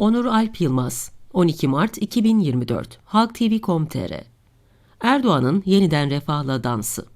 Onur Alp Yılmaz 12 Mart 2024 Halk TV.com.tr Erdoğan'ın yeniden refahla dansı.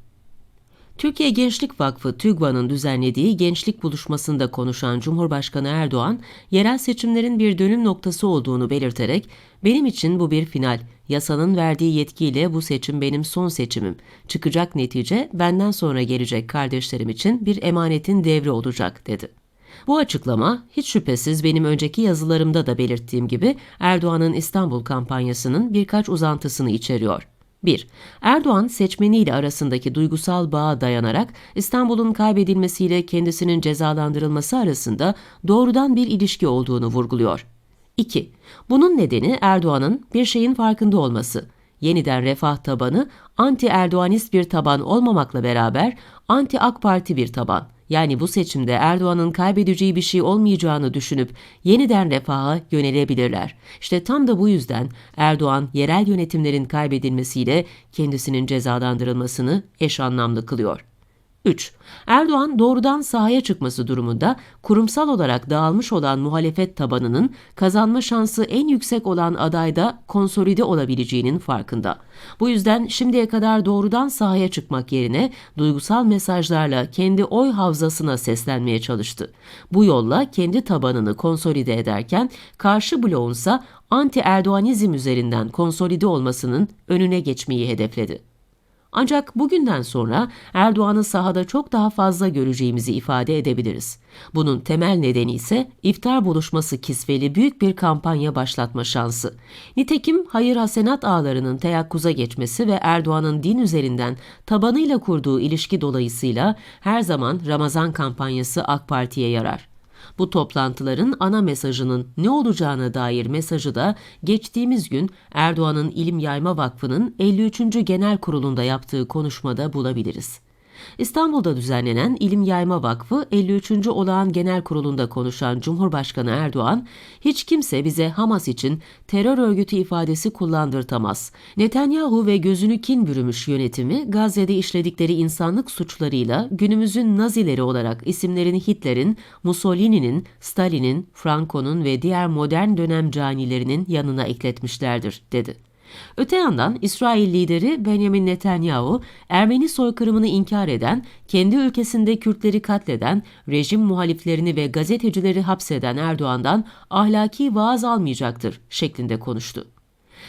Türkiye Gençlik Vakfı TÜGVA'nın düzenlediği gençlik buluşmasında konuşan Cumhurbaşkanı Erdoğan, yerel seçimlerin bir dönüm noktası olduğunu belirterek, benim için bu bir final, yasanın verdiği yetkiyle bu seçim benim son seçimim, çıkacak netice benden sonra gelecek kardeşlerim için bir emanetin devri olacak, dedi. Bu açıklama hiç şüphesiz benim önceki yazılarımda da belirttiğim gibi Erdoğan'ın İstanbul kampanyasının birkaç uzantısını içeriyor. 1. Erdoğan seçmeniyle arasındaki duygusal bağa dayanarak İstanbul'un kaybedilmesiyle kendisinin cezalandırılması arasında doğrudan bir ilişki olduğunu vurguluyor. 2. Bunun nedeni Erdoğan'ın bir şeyin farkında olması. Yeniden refah tabanı anti-Erdoğanist bir taban olmamakla beraber anti-AK Parti bir taban. Yani bu seçimde Erdoğan'ın kaybedeceği bir şey olmayacağını düşünüp yeniden refaha yönelebilirler. İşte tam da bu yüzden Erdoğan yerel yönetimlerin kaybedilmesiyle kendisinin cezalandırılmasını eş anlamlı kılıyor. 3. Erdoğan doğrudan sahaya çıkması durumunda kurumsal olarak dağılmış olan muhalefet tabanının kazanma şansı en yüksek olan adayda konsolide olabileceğinin farkında. Bu yüzden şimdiye kadar doğrudan sahaya çıkmak yerine duygusal mesajlarla kendi oy havzasına seslenmeye çalıştı. Bu yolla kendi tabanını konsolide ederken karşı bloğunsa anti-Erdoğanizm üzerinden konsolide olmasının önüne geçmeyi hedefledi. Ancak bugünden sonra Erdoğan'ı sahada çok daha fazla göreceğimizi ifade edebiliriz. Bunun temel nedeni ise iftar buluşması kisveli büyük bir kampanya başlatma şansı. Nitekim hayır hasenat ağlarının teyakkuza geçmesi ve Erdoğan'ın din üzerinden tabanıyla kurduğu ilişki dolayısıyla her zaman Ramazan kampanyası AK Parti'ye yarar. Bu toplantıların ana mesajının ne olacağına dair mesajı da geçtiğimiz gün Erdoğan'ın İlim Yayma Vakfı'nın 53. Genel Kurulu'nda yaptığı konuşmada bulabiliriz. İstanbul'da düzenlenen İlim Yayma Vakfı 53. Olağan Genel Kurulu'nda konuşan Cumhurbaşkanı Erdoğan, hiç kimse bize Hamas için terör örgütü ifadesi kullandırtamaz. Netanyahu ve gözünü kin bürümüş yönetimi Gazze'de işledikleri insanlık suçlarıyla günümüzün Nazileri olarak isimlerini Hitler'in, Mussolini'nin, Stalin'in, Franco'nun ve diğer modern dönem canilerinin yanına ekletmişlerdir, dedi. Öte yandan İsrail lideri Benjamin Netanyahu, Ermeni soykırımını inkar eden, kendi ülkesinde Kürtleri katleden, rejim muhaliflerini ve gazetecileri hapseden Erdoğan'dan ahlaki vaaz almayacaktır şeklinde konuştu.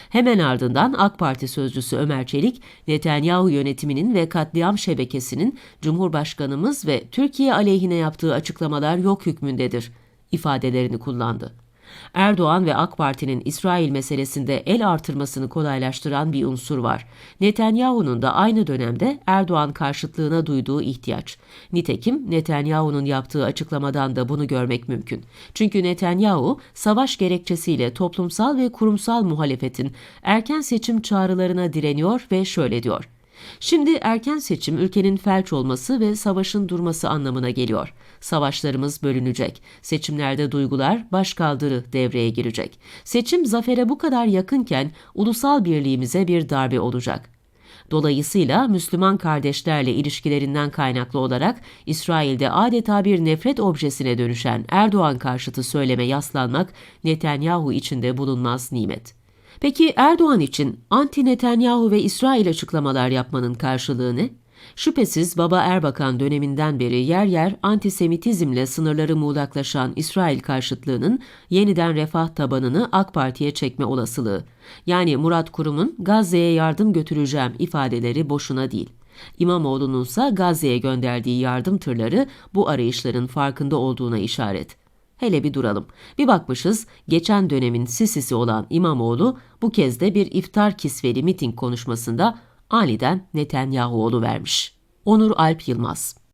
Hemen ardından AK Parti sözcüsü Ömer Çelik, Netanyahu yönetiminin ve katliam şebekesinin Cumhurbaşkanımız ve Türkiye aleyhine yaptığı açıklamalar yok hükmündedir ifadelerini kullandı. Erdoğan ve AK Parti'nin İsrail meselesinde el artırmasını kolaylaştıran bir unsur var. Netanyahu'nun da aynı dönemde Erdoğan karşıtlığına duyduğu ihtiyaç. Nitekim Netanyahu'nun yaptığı açıklamadan da bunu görmek mümkün. Çünkü Netanyahu savaş gerekçesiyle toplumsal ve kurumsal muhalefetin erken seçim çağrılarına direniyor ve şöyle diyor. Şimdi erken seçim ülkenin felç olması ve savaşın durması anlamına geliyor. Savaşlarımız bölünecek. Seçimlerde duygular başkaldırı devreye girecek. Seçim zafere bu kadar yakınken ulusal birliğimize bir darbe olacak. Dolayısıyla Müslüman kardeşlerle ilişkilerinden kaynaklı olarak İsrail'de adeta bir nefret objesine dönüşen Erdoğan karşıtı söyleme yaslanmak Netanyahu içinde bulunmaz nimet. Peki Erdoğan için anti Netanyahu ve İsrail açıklamalar yapmanın karşılığı ne? Şüphesiz Baba Erbakan döneminden beri yer yer antisemitizmle sınırları muğlaklaşan İsrail karşıtlığının yeniden refah tabanını AK Parti'ye çekme olasılığı. Yani Murat Kurum'un Gazze'ye yardım götüreceğim ifadeleri boşuna değil. İmamoğlu'nun ise Gazze'ye gönderdiği yardım tırları bu arayışların farkında olduğuna işaret. Hele bir duralım. Bir bakmışız geçen dönemin sisisi olan İmamoğlu bu kez de bir iftar kisveli miting konuşmasında aniden Netanyahu vermiş. Onur Alp Yılmaz